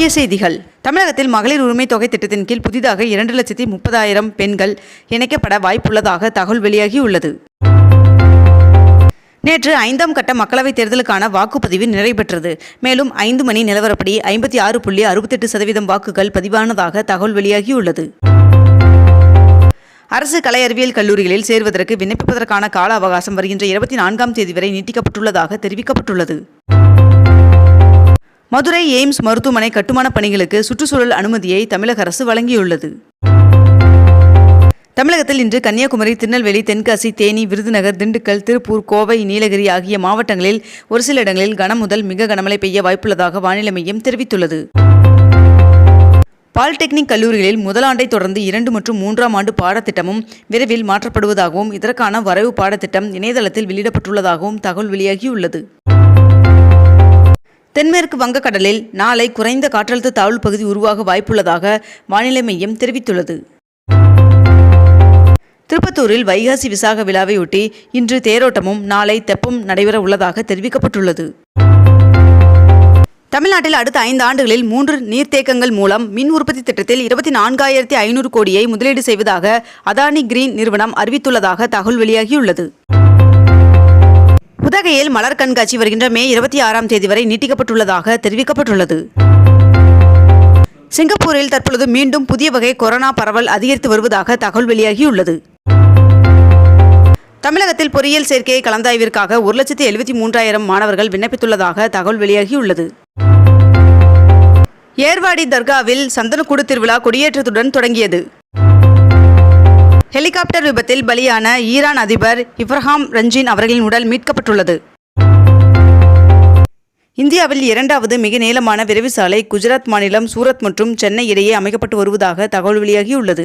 முக்கிய செய்திகள். தமிழகத்தில் மகளிர் உரிமை தொகை திட்டத்தின் கீழ் புதிதாக இரண்டு லட்சத்தி முப்பதாயிரம் பெண்கள் இணைக்கப்பட வாய்ப்புள்ளதாக தகவல் வெளியாகியுள்ளது. நேற்று ஐந்தாம் கட்ட மக்களவைத் தேர்தலுக்கான வாக்குப்பதிவு நிறைவேற்றது. மேலும் ஐந்து மணி நிலவரப்படி ஐம்பத்தி ஆறு புள்ளி அறுபத்தெட்டு சதவீதம் வாக்குகள் பதிவானதாக தகவல் வெளியாகியுள்ளது. அரசு கலை அறிவியல் கல்லூரிகளில் சேர்வதற்கு விண்ணப்பிப்பதற்கான கால அவகாசம் வருகின்ற இருபத்தி நான்காம் தேதி வரை நீட்டிக்கப்பட்டுள்ளதாக தெரிவிக்கப்பட்டுள்ளது. மதுரை எய்ம்ஸ் மருத்துவமனை கட்டுமானப் பணிகளுக்கு சுற்றுச்சூழல் அனுமதியை தமிழக அரசு வழங்கியுள்ளது. தமிழகத்தில் இன்று கன்னியாகுமரி திருநெல்வேலி தென்காசி தேனி விருதுநகர் திண்டுக்கல் திருப்பூர் கோவை நீலகிரி ஆகிய மாவட்டங்களில் ஒரு சில இடங்களில் கனம் முதல் மிக கனமழை பெய்ய வாய்ப்புள்ளதாக வானிலை மையம் தெரிவித்துள்ளது. பாலிடெக்னிக் கல்லூரிகளில் முதலாண்டை தொடர்ந்து இரண்டு மற்றும் மூன்றாம் ஆண்டு பாடத்திட்டமும் விரைவில் மாற்றப்படுவதாகவும் இதற்கான வரைவு பாடத்திட்டம் இணையதளத்தில் வெளியிடப்பட்டுள்ளதாகவும் தகவல் வெளியாகியுள்ளது. தென்மேற்கு வங்கக்கடலில் நாளை குறைந்த காற்றழுத்த தாழ்வு பகுதி உருவாக வாய்ப்புள்ளதாக வானிலை மையம் தெரிவித்துள்ளது. திருப்பத்தூரில் வைகாசி விசாக விழாவையொட்டி இன்று தேரோட்டமும் நாளை தெப்பம் நடைபெற உள்ளதாக தெரிவிக்கப்பட்டுள்ளது. தமிழ்நாட்டில் அடுத்த ஐந்து ஆண்டுகளில் மூன்று நீர்த்தேக்கங்கள் மூலம் மின் உற்பத்தி திட்டத்தில் இருபத்தி நான்காயிரத்தி ஐநூறு கோடியை முதலீடு செய்வதாக அதானி கிரீன் நிறுவனம் அறிவித்துள்ளதாக தகவல் வெளியாகியுள்ளது. உதகையில் மலர் கண்காட்சி வருகின்ற மே இருபத்தி ஆறாம் தேதி வரை நீட்டிக்கப்பட்டுள்ளதாக தெரிவிக்கப்பட்டுள்ளது. சிங்கப்பூரில் தற்பொழுது மீண்டும் புதிய வகை கொரோனா பரவல் அதிகரித்து வருவதாக தகவல் வெளியாகியுள்ளது. தமிழகத்தில் பொறியியல் சேர்க்கையை கலந்தாய்விற்காக ஒரு லட்சத்தி எழுபத்தி மூன்றாயிரம் மாணவர்கள் விண்ணப்பித்துள்ளதாக தகவல் வெளியாகியுள்ளது. ஏர்வாடி தர்காவில் சந்தனக்கூடு திருவிழா கொடியேற்றத்துடன் தொடங்கியது. ஹெலிகாப்டர் விபத்தில் பலியான ஈரான் அதிபர் இப்ரஹாம் ரஞ்சின் அவர்களின் உடல் மீட்கப்பட்டுள்ளது. இந்தியாவில் இரண்டாவது மிக நீளமான விரைவு சாலை குஜராத் மாநிலம் சூரத் மற்றும் சென்னை இடையே அமைக்கப்பட்டு வருவதாக தகவல் வெளியாகியுள்ளது.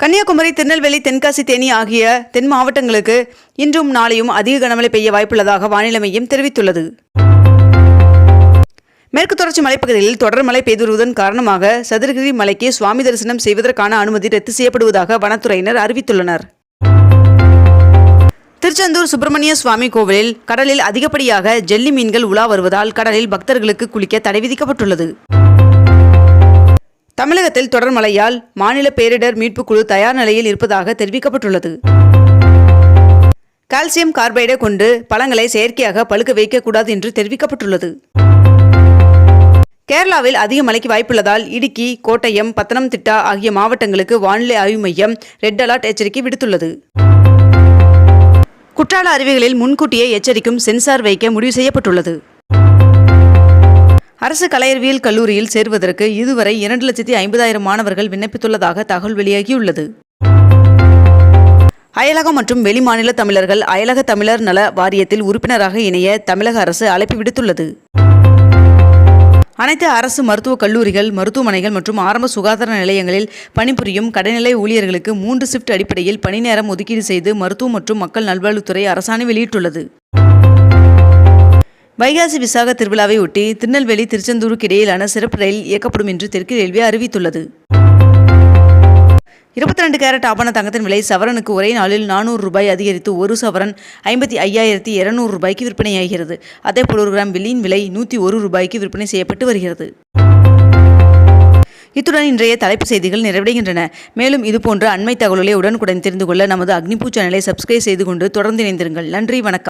கன்னியாகுமரி திருநெல்வேலி தென்காசி தேனி ஆகிய தென் மாவட்டங்களுக்கு இன்றும் நாளையும் அதிக கனமழை பெய்ய வாய்ப்புள்ளதாக வானிலை மையம் தெரிவித்துள்ளது. மேற்கு தொடர்ச்சி மலைப்பகுதியில் தொடர் மழை பெய்து வருவதன் காரணமாக சதுரகிரி மலைக்கு சுவாமி தரிசனம் செய்வதற்கான அனுமதி ரத்து செய்யப்படுவதாக வனத்துறையினர் அறிவித்துள்ளனர். திருச்செந்தூர் சுப்பிரமணிய சுவாமி கோவிலில் கடலில் அதிகப்படியாக ஜெல்லி மீன்கள் உலா வருவதால் கடலில் பக்தர்களுக்கு குளிக்க தடை விதிக்கப்பட்டுள்ளது. தமிழகத்தில் தொடர் மழையால் மாநில பேரிடர் மீட்புக் குழு தயார் நிலையில் இருப்பதாக தெரிவிக்கப்பட்டுள்ளது. கால்சியம் கார்பைடை கொண்டு பழங்களை செயற்கையாக பழுக்க வைக்கக்கூடாது என்று தெரிவிக்கப்பட்டுள்ளது. கேரளாவில் அதிக மழைக்கு வாய்ப்புள்ளதால் இடுக்கி கோட்டயம் பத்தனம்திட்டா ஆகிய மாவட்டங்களுக்கு வானிலை ஆய்வு மையம் ரெட் அலர்ட் எச்சரிக்கை விடுத்துள்ளது. குற்றால அருவிகளில் முன்கூட்டியே எச்சரிக்கும் சென்சார் வைக்க முடிவு செய்யப்பட்டுள்ளது. அரசு கலையறிவியல் கல்லூரியில் சேர்வதற்கு இதுவரை இரண்டு லட்சத்தி ஐம்பதாயிரம் மாணவர்கள் விண்ணப்பித்துள்ளதாக தகவல் வெளியாகியுள்ளது. அயலகம் மற்றும் வெளிமாநில தமிழர்கள் அயலக தமிழர் நல வாரியத்தில் உறுப்பினராக இணைய தமிழக அரசு அழைப்பு விடுத்துள்ளது. அனைத்து அரசு மருத்துவக் கல்லூரிகள் மருத்துவமனைகள் மற்றும் ஆரம்ப சுகாதார நிலையங்களில் பணிபுரியும் கடைநிலை ஊழியர்களுக்கு மூன்று ஷிப்ட் அடிப்படையில் பணி நேரம் ஒதுக்கீடு செய்து மருத்துவம் மற்றும் மக்கள் நல்வாழ்வுத்துறை அரசாணை வெளியிட்டுள்ளது. வைகாசி விசாக திருவிழாவை ஒட்டி திருநெல்வேலி திருச்செந்தூருக்கு இடையிலான சிறப்பு ரயில் இயக்கப்படும் என்று தெற்கு ரயில்வே அறிவித்துள்ளது. இருபத்தி ரெண்டு கேரட் ஆபண தங்கத்தின் விலை சவரனுக்கு ஒரே நாளில் நானூறு ரூபாய் அதிகரித்து ஒரு சவரன் ஐம்பத்தி ஐயாயிரத்தி இருநூறு ரூபாய்க்கு விற்பனையாகிறது. அதேபோல் ஒரு கிராம் வெள்ளியின் விலை நூற்றி ஒரு ரூபாய்க்கு விற்பனை செய்யப்பட்டு வருகிறது. இத்துடன் இன்றைய தலைப்பு செய்திகள் நிறைவடைகின்றன. மேலும் இதுபோன்ற அண்மை தகவல்களை உடனுக்குடன் தெரிந்து கொள்ள நமது அக்னிபூ சேனலை சப்ஸ்கிரைப் செய்து கொண்டு தொடர்ந்து இணைந்திருங்கள். நன்றி வணக்கம்.